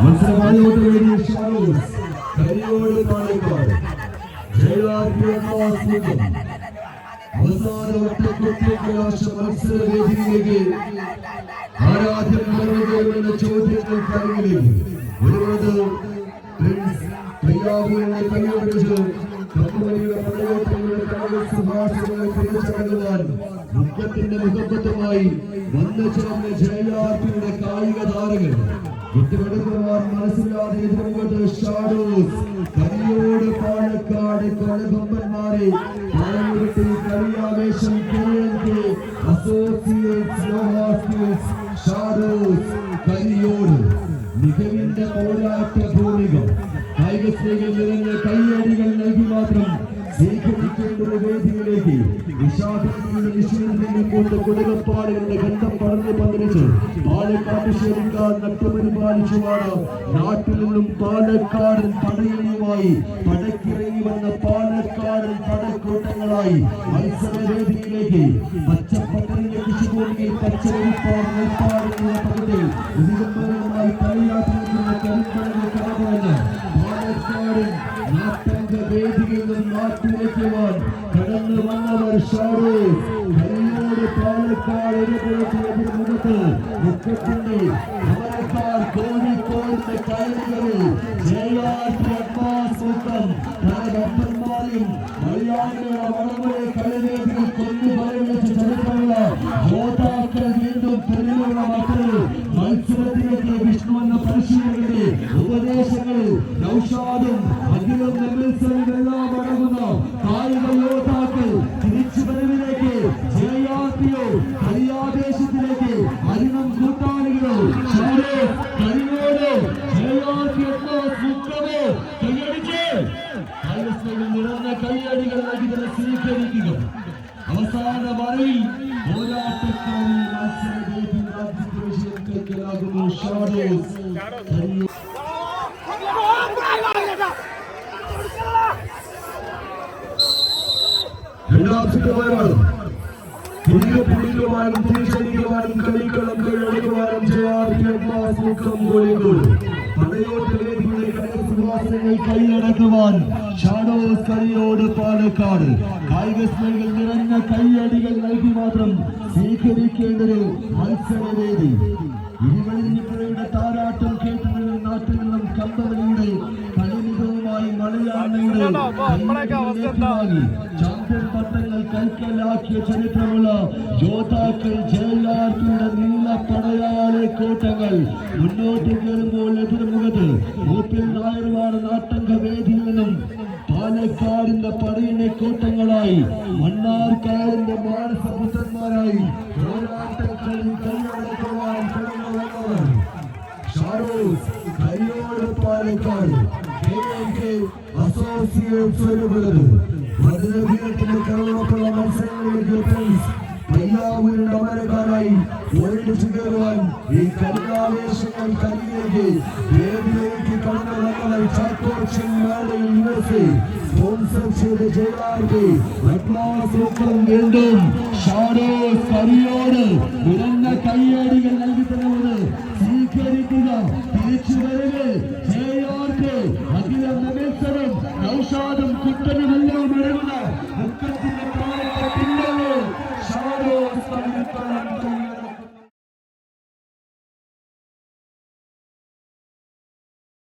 മത്സരമായോട്ട് കരിയോട് പാലക്കാട്. ജയലാർക്കും അവസാന ഒറ്റക്കൊറ്റ കലാശ മത്സര വേദിയിലേക്ക് ആരാധ്യൻ കടന്നുകയറുന്ന ചോദ്യങ്ങൾ ഒരുവത് പ്രിൻസ് കയ്യാവുകളുടെ കൈയോടിച്ച് കമ്പനിയുടെ പടയോട്ടങ്ങളുടെ കടകൾ സുഭാഷങ്ങളെ തിരിച്ചടങ്ങുവാൻ മുഖത്തിന്റെ മുഖബദ്ധമായി വന്നു ചേർന്ന ജയലാർത്തിയുടെ കായിക താരങ്ങൾ വിട്ടുകൊടുക്കുവാൻ മനസ്സിലാതെ ഷാഡോസ് കരിയോട് പാലക്കാട് കൊലകൊമ്പന്മാരെ പാലമുരുട്ടി കളിയാവേശം K N associates Shadows Kariyode മികവിന്റെ പോരാട്ട ഭൂമികം കായിക സ്ത്രീകൾ നിറഞ്ഞ നൽകി മാത്രം സ്വീകരിക്കേണ്ട ഒരു വേദിയിലേക്ക് വിഷാദത്തിന്റെ നിശ്ചയത്തിൽ കൊണ്ട് കൊടുകപ്പാടുകളുടെ ഗന്ധം പടർന്നു പന്തലിച്ച് പാലക്കാട് ശരിക്കാൻ നട്ടുപരിപാലിച്ചുമാണ്. നാട്ടിൽ നിന്നും പാലക്കാടൻ പടയണിയുമായി പടക്കിറങ്ങി വന്ന പാലക്കാടൻ പടക്കൂട്ടങ്ങളായി മത്സരവേദിയിലേക്ക് പച്ചപ്പട്ടലിന്റെ കൃഷിഭൂമിയിൽ പച്ചവെളിപ്പാട് നെൽപ്പാടുന്ന പകത്തിൽ ഇതിഗംഭീരമായി കളിയാട്ടിരിക്കുന്ന ഷാഡോ കരിയോട് പാലക്കാട് എതിർക്കുന്ന മുഖത്ത് മുഖത്തിന്റെ സമരക്കാർ കോഴിക്കോടിന്റെ കായലുകളിൽ ജയാട്ടി അഡ്വാൻസ് മുഖം പല ഭക്തന്മാരെയും മലയാളികളുടെ വളങ്ങളെ കൊന്നു പറയുന്ന ചരിത്രമുള്ള വീണ്ടും തെരുവുള്ള മക്കൾ വിഷ്ണു എന്ന പരിശീലകന്റെ ഉപദേശങ്ങൾ നൗഷാദും അഖിലും നെൽസലുമെല്ലാം അടങ്ങുന്ന കായിക യോദ്ധാക്കൾ തിരിച്ചു വരവിലേക്ക് ജയാത്തിയോ കരിയാദേശത്തിലേക്ക് അരിണം കൂട്ടാളികളോ കരിയോടോ ജയാത്തി മുക്കമോ കൈയടിച്ച്. നിറഞ്ഞ കൈയടികൾ നൽകി തന്നെ സ്വീകരിക്കുക അവസാന വരയിൽ മത്സരവേദി രാജ്യത്തെ ഷാഡോസ് രണ്ടാം സിദ്ധമായാണ് പുതിയ പുള്ളികളുമായും തിരിച്ചടിക്കുവാനും കളിക്കളം കടകസുവാസനങ്ങൾ കൈയടക്കുവാൻ ഷാഡോസ് കളിയോട് പാലക്കാട്. കായിക സ്നേഹികൾ നിറഞ്ഞ കൈയടികൾ നൽകി മാത്രം സ്വീകരിക്കേണ്ടത് മത്സരവേദി ഇരുവഴിഞ്ഞിപ്പുഴയുടെ താരാട്ടം കേട്ടുനിന്ന് നാട്ടിൽ നിന്നും കമ്പവലിയുടെ കളിമികവുമായി മലയാളിയുടെ ചാമ്പ്യൻ കൈക്കലാക്കിയ ചരിത്രമുള്ള യോദ്ധാക്കൾ ജയലാർത്തിയുടെ നീല പടയാളി കോട്ടങ്ങൾ മുന്നോട്ട് കയറുമ്പോൾ എതിർമുഖത്ത് മൂപ്പിൽ നായർമാർ നാട്ടംഗ വേദിയിൽ നിന്നും പാലക്കാടിന്റെ പടയിലെ കോട്ടങ്ങളായി മണ്ണാർക്കാടിന്റെ മാനസപുത്രന്മാരായി പാലക്കാട്. അസോസിയേറ്റ്സ് ഒരുപുള്ളത് ഭദ്രവീരത്തിന്റെ കറവപ്പുള്ള മത്സരങ്ങളിലേക്ക് ഫ്രണ്ട്സ് എല്ലാവരും അമരക്കാരായി ഒഴിച്ചു കയറുവാൻ ഈ കരുണാവേശങ്ങൾ കരിയിലേക്ക് വേദിയിലേക്ക് കടന്നു വന്നതായി ചാക്കോച്ചൻ മേളയിൽ യുഎസ്എ സ്പോൺസർ ചെയ്ത ജയലാർക്ക് പത്മാസൂക്കം വീണ്ടും ഷാഡോസ് കരിയോട് നിറഞ്ഞ കയ്യടികൾ നൽകി തന്നത് സ്വീകരിക്കുക. തിരിച്ചു വരവ്.